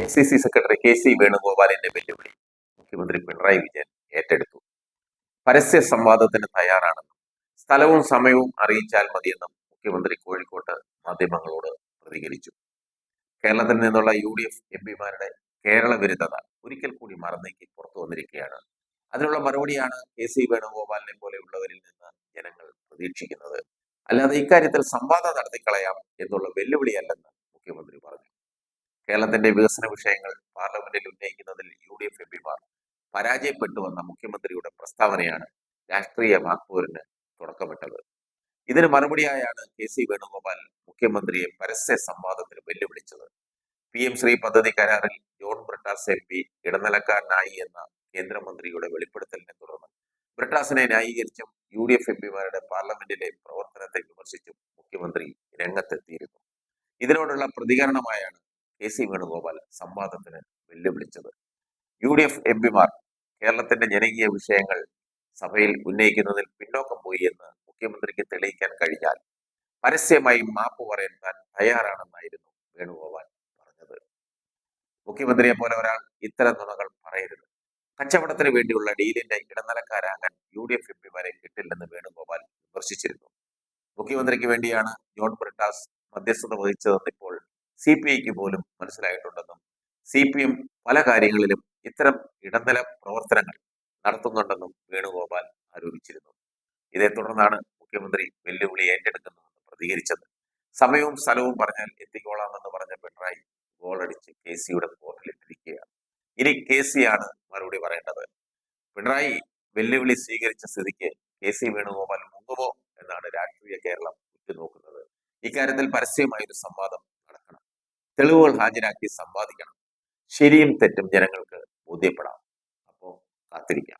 A C C secretary K C വേണുഗോപാലിന്റെ വെല്ലുവിളി മുഖ്യമന്ത്രി പിണറായി വിജയൻ ഏറ്റെടുത്തു. പരസ്യ സംവാദത്തിന് തയ്യാറാണെന്നും സ്ഥലവും സമയവും അറിയിച്ചാൽ മതിയെന്നും മുഖ്യമന്ത്രി കോഴിക്കോട്ട് മാധ്യമങ്ങളോട് പ്രതികരിച്ചു. കേരളത്തിൽ നിന്നുള്ള യു ഡി എഫ് എം പിമാരുടെ കേരള വിരുദ്ധത ഒരിക്കൽ കൂടി മറന്നേക്ക് പുറത്തു വന്നിരിക്കുകയാണ്. അതിനുള്ള മറുപടിയാണ് കെ സി വേണുഗോപാലിനെ പോലെയുള്ളവരിൽ നിന്ന് ജനങ്ങൾ പ്രതീക്ഷിക്കുന്നത്. അല്ലാതെ ഇക്കാര്യത്തിൽ സംവാദം നടത്തിക്കളയാം എന്നുള്ള വെല്ലുവിളിയല്ലെന്ന് മുഖ്യമന്ത്രി പറഞ്ഞു. കേരളത്തിന്റെ വികസന വിഷയങ്ങൾ പാർലമെന്റിൽ ഉന്നയിക്കുന്നതിൽ യു ഡി എഫ് എം പിമാർ പരാജയപ്പെട്ടുവെന്ന മുഖ്യമന്ത്രിയുടെ പ്രസ്താവനയാണ് രാഷ്ട്രീയ വാക്പോരിന് തുടക്കമിട്ടത് ഇതിന് മറുപടിയായാണ് കെ സി വേണുഗോപാൽ മുഖ്യമന്ത്രിയെ പരസ്യ സംവാദത്തിന് വെല്ലുവിളിച്ചത്. പി എം ശ്രീ പദ്ധതി കരാറിൽ ജോൺ ബ്രിട്ടാസ് എം പി ഇടനിലക്കാരനായി എന്ന കേന്ദ്രമന്ത്രിയുടെ വെളിപ്പെടുത്തലിനെ തുടർന്ന് ബ്രിട്ടാസിനെ ന്യായീകരിച്ചും യു ഡി എഫ് എം പിമാരുടെ പാർലമെന്റിലെ പ്രവർത്തനത്തെ വിമർശിച്ചും മുഖ്യമന്ത്രി രംഗത്തെത്തിയിരുന്നു. ഇതിനോടുള്ള പ്രതികരണമായാണ് കെ സി വേണുഗോപാൽ സംവാദത്തിന് വെല്ലുവിളിച്ചത്. യു ഡി എഫ് എം പിമാർ കേരളത്തിന്റെ ജനകീയ വിഷയങ്ങൾ സഭയിൽ ഉന്നയിക്കുന്നതിൽ പിന്നോക്കം പോയി എന്ന് മുഖ്യമന്ത്രിക്ക് തെളിയിക്കാൻ കഴിഞ്ഞാൽ പരസ്യമായി മാപ്പ് പറയാൻ താൻ തയ്യാറാണെന്നായിരുന്നു വേണുഗോപാൽ പറഞ്ഞത്. മുഖ്യമന്ത്രിയെ പോലെ ഒരാൾ ഇത്തരം നുണകൾ പറയരുത്. കച്ചവടത്തിന് വേണ്ടിയുള്ള ഡീലിന്റെ ഇടനിലക്കാരാകാൻ യു ഡി എഫ് എം പിമാരെ കിട്ടില്ലെന്ന് വേണുഗോപാൽ വിമർശിച്ചിരുന്നു. മുഖ്യമന്ത്രിക്ക് വേണ്ടിയാണ് ജോൺ ബ്രിട്ടാസ് മധ്യസ്ഥത വഹിച്ചതെന്ന് ഇപ്പോൾ സി പി ഐക്ക് പോലും മനസ്സിലായിട്ടുണ്ടെന്നും സി പി എം പല കാര്യങ്ങളിലും ഇത്തരം ഇടനില പ്രവർത്തനങ്ങൾ നടത്തുന്നുണ്ടെന്നും വേണുഗോപാൽ ആരോപിച്ചിരുന്നു. ഇതേ തുടർന്നാണ് മുഖ്യമന്ത്രി വെല്ലുവിളി ഏറ്റെടുക്കുന്നതെന്ന് പ്രതികരിച്ചത്. സമയവും സ്ഥലവും പറഞ്ഞാൽ എത്തിക്കോളാമെന്ന് പറഞ്ഞ പിണറായി ഗോളടിച്ച് കെ സിയുടെ കോർട്ടിലിട്ടിരിക്കുകയാണ് ഇനി കെ സി ആണ് മറുപടി പറയേണ്ടത്. പിണറായി വെല്ലുവിളി സ്വീകരിച്ച സ്ഥിതിക്ക് കെ സി വേണുഗോപാൽ മുങ്ങുമോ എന്നാണ് രാഷ്ട്രീയ കേരളം ഉറ്റുനോക്കുന്നത്. ഇക്കാര്യത്തിൽ പരസ്യമായ ഒരു സംവാദം തെളിവുകൾ ഹാജരാക്കി സമ്പാദിക്കണം. ശരിയും തെറ്റും ജനങ്ങൾക്ക് ബോധ്യപ്പെടാം. അപ്പോൾ കാത്തിരിക്കാം.